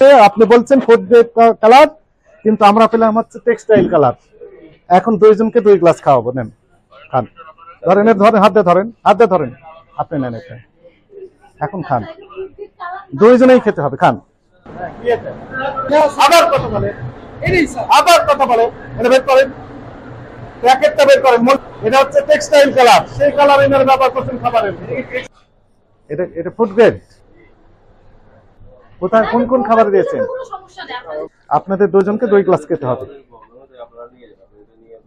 আপনি বলছেন food colour কিন্তু আমরা পেলাম হচ্ছে টেক্সটাইল কালার এখন দুইজনকে দুই গ্লাস খাওয়াবো নেন খান। ধরেন ধরেন হাত ধরেন হাত ধরেন। আপনি নেন এটা। এখন খান। দুইজনেই খেতে হবে খান। আবার কথা বলে। আবার কথা বলে। এটা বের করেন। প্যাকেটটা বের করেন। এটা হচ্ছে টেক্সটাইল কালার সেই কালার এনার ব্যবহার করছেন খাবারের। এটা এটা ফুড গ্রেড কোথায় কোন কোন খাবার দিয়েছেন? আপনাদের দুজনকে দুই গ্লাস খেতে হবে।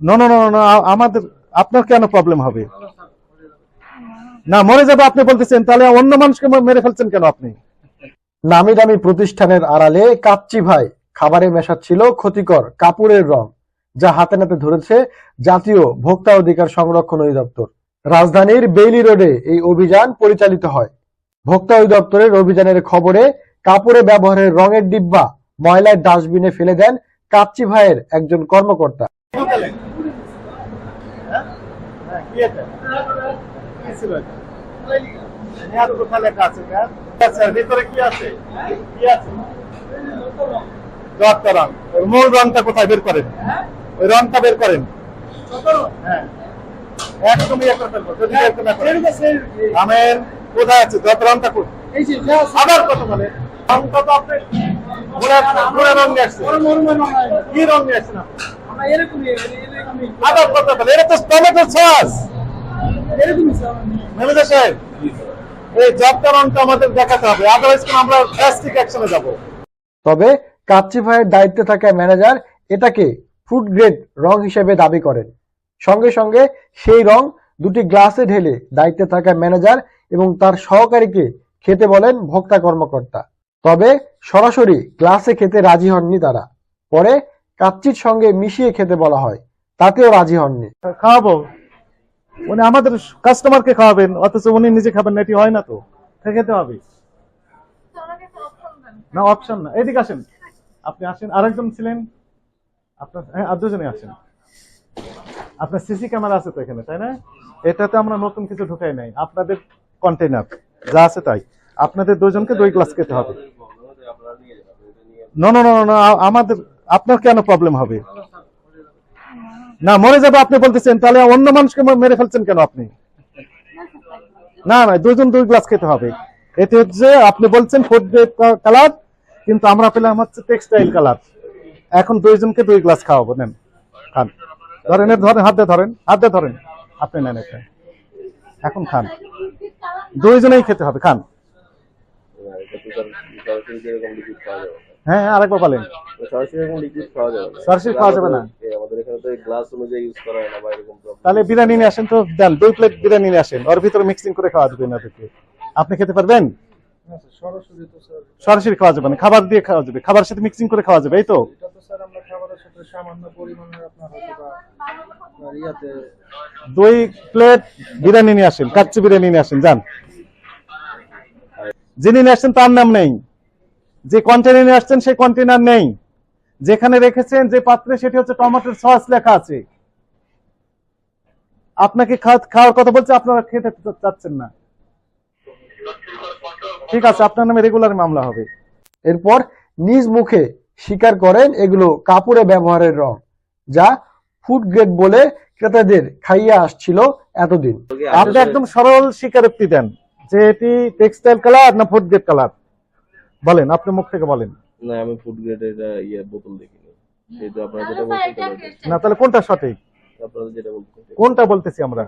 না না না না আমাদের আপনার কেন প্রবলেম হবে? না মরে যাবে আপনি বলতেছেন তাহলে অন্য মানুষকে মেরে ফেলছেন কেন আপনি? নামি দামি প্রতিষ্ঠানের আড়ালে কাচ্চি ভাই খাবারে মেশাচ্ছিল ক্ষতিকর কাপড়ের রং যা হাতে নাতে ধরেছে জাতীয় ভোক্তা অধিকার সংরক্ষণ অধিদপ্তর। রাজধানীর বেইলি রোডে এই অভিযান পরিচালিত হয়। ভোক্তা অধিদপ্তরের অভিযানের খবরে কাপড়ে ব্যবহারের রঙের ডিব্বা ময়লার ডাস্টবিনে ফেলে দেন কাচ্চি ভাইয়ের একজন কর্মকর্তা কি এটা কি ছিল এটা নেয়ার কোথায় আছে ভিতরে কি আছে কি আছে রং ওর মূল রংটা কোথায় বের করেন ওই রংটা বের করেন হ্যাঁ একদমই। আমের কোথায় আছে যত রংটা আবার কথা বলে তবে কাচ্চি ভাইয়ের দায়িত্বে থাকা ম্যানেজার এটাকে ফুড গ্রেড রং হিসেবে দাবি করেন। সঙ্গে সঙ্গে সেই রং দুটি গ্লাসে ঢেলে দায়িত্বে থাকা ম্যানেজার এবং তার সহকারীকে খেতে বলেন ভোক্তা কর্মকর্তা। তবে সরাসরি গ্লাসে খেতে রাজি হননি তারা। পরে কাচ্চির সঙ্গে মিশিয়ে খেতে বলা হয়, তাতেও রাজি হননি। খাওয়াবো। উনি আমাদের কাস্টমারকে খাওয়াবেন, অথচ উনি নিজে খাবেন না, এটি হয় না তো। খেতে হবে। না অপশন না। এদিকে আসেন। আপনি আসেন। আরেকজন ছিলেন। আপনার হ্যাঁ আর দুজনে আসেন আপনার সিসি ক্যামেরা আছে তো এখানে, তাই না? এটাতে আমরা নতুন কিছু ঢুকাই নাই। আপনাদের কন্টেনার যা আছে তাই। আপনাদের দুজনকে দুই গ্লাস খেতে হবে। না না না আমাদের, আপনার কেন প্রবলেম হবে? না, মরে যাবে আপনি বলতেছেন, তাহলে অন্য মানুষকে মেরে ফেলছেন কেন আপনি? না না দুজন দুই গ্লাস খেতে হবে। এতে হচ্ছে আপনি বলছেন ফুড কালার কিন্তু আমরা পেলাম হচ্ছে টেক্সটাইল কালার এখন দুইজনকে দুই গ্লাস খাওয়াবো, নেন, খান। ধরেন ধরেন, হাত ধরেন হাত ধরেন। আপনি নেন এটা এখন খান। দুইজনেই খেতে হবে, খান। হ্যাঁ হ্যাঁ, আরেকবার বলেন। সরাসরি খাওয়া যাবে না। সরাসরি খাওয়া যাবে না? এ, আমাদের এখানে তো গ্লাস অনুযায়ী ইউজ করা হয় না বা এরকম problem। তাহলে বিরিয়ানি নিয়ে আসেন তো দেন দুই প্লেট বিরিয়ানি নিয়ে আসেন। ওর ভিতরে মিক্সিং করে খাওয়া দেবেন আপনাকে আপনি খেতে পারবেন? সরাসরি খাওয়া যাবে না খাবার দিয়ে খাওয়া যাবে। খাবার সাথে মিক্সিং করে খাওয়া যাবে এই তো? দুই প্লেট বিরিয়ানি নিয়ে আসেন কাচ্চি বিরিয়ানি নিয়ে আসেন যান। যিনি নিয়ে আসছেন তার নাম নেই। যে কন্টেনার নিয়ে আসছেন সেই কন্টেনার নেই। যেখানে রেখেছেন যে পাত্রে সেটি হচ্ছে টমেটোর সস লেখা আছে। আপনাকে খাওয়ার কথা বলছে আপনারা খেতে চাচ্ছেন না। ঠিক আছে আপনার নামে রেগুলার মামলা হবে। এরপর নিজ মুখে স্বীকার করেন এগুলো কাপড়ে ব্যবহারের রং যা ফুড গ্রেড বলে ক্রেতাদের খাইয়ে আসছিল এতদিন। আপনি একদম সরল স্বীকারোক্তি দেন যে এটি টেক্সটাইল কালার না ফুড গ্রেড কালার বলেন আপনি মুখ থেকে বলেন। না আমি ফুড গ্রেডের ইয়ে বোতল দেখিনি। সেহেতু আপনারা যেটা তাহলে বলছেন না তাহলে কোনটা সঠিক? আপনারা যেটা বলছেন কোনটা বলতেছি আমরা?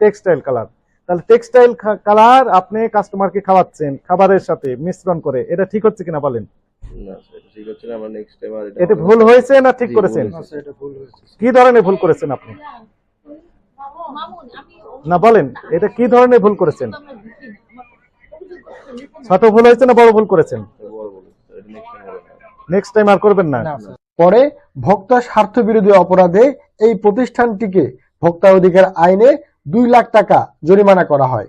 টেক্সটাইল কালার তাহলে টেক্সটাইল কালার আপনি কাস্টমারকে খাওয়াচ্ছেন খাবারের সাথে মিশ্রণ করে। এটা ঠিক হচ্ছে কিনা বলেন? না সেটা ঠিক হচ্ছে না আমরা নেক্সট টাইম আর এটা ভুল হয়েছে না ঠিক করেছেন? কি ধরনের ভুল করেছেন আপনি? না বলেন এটা কি ধরনের ভুল করেছেন আমরা বুঝি না। আমার অভিযোগ করছেন, ছোট ভুল হয়েছে না বড় ভুল করেছেন? নেক্সট টাইম আর করবেন না। পরে ভোক্তা স্বার্থ বিরোধী অপরাধে এই প্রতিষ্ঠানটিকে ভোক্তা অধিকার আইনে দুই লাখ টাকা জরিমানা করা হয়।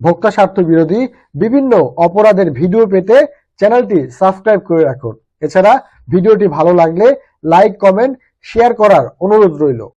ভোক্তা স্বার্থ বিরোধী বিভিন্ন অপরাধের ভিডিও পেতে চ্যানেলটি সাবস্ক্রাইব করে রাখুন। এছাড়া ভিডিওটি ভালো লাগলে লাইক কমেন্ট শেয়ার করার অনুরোধ রইল।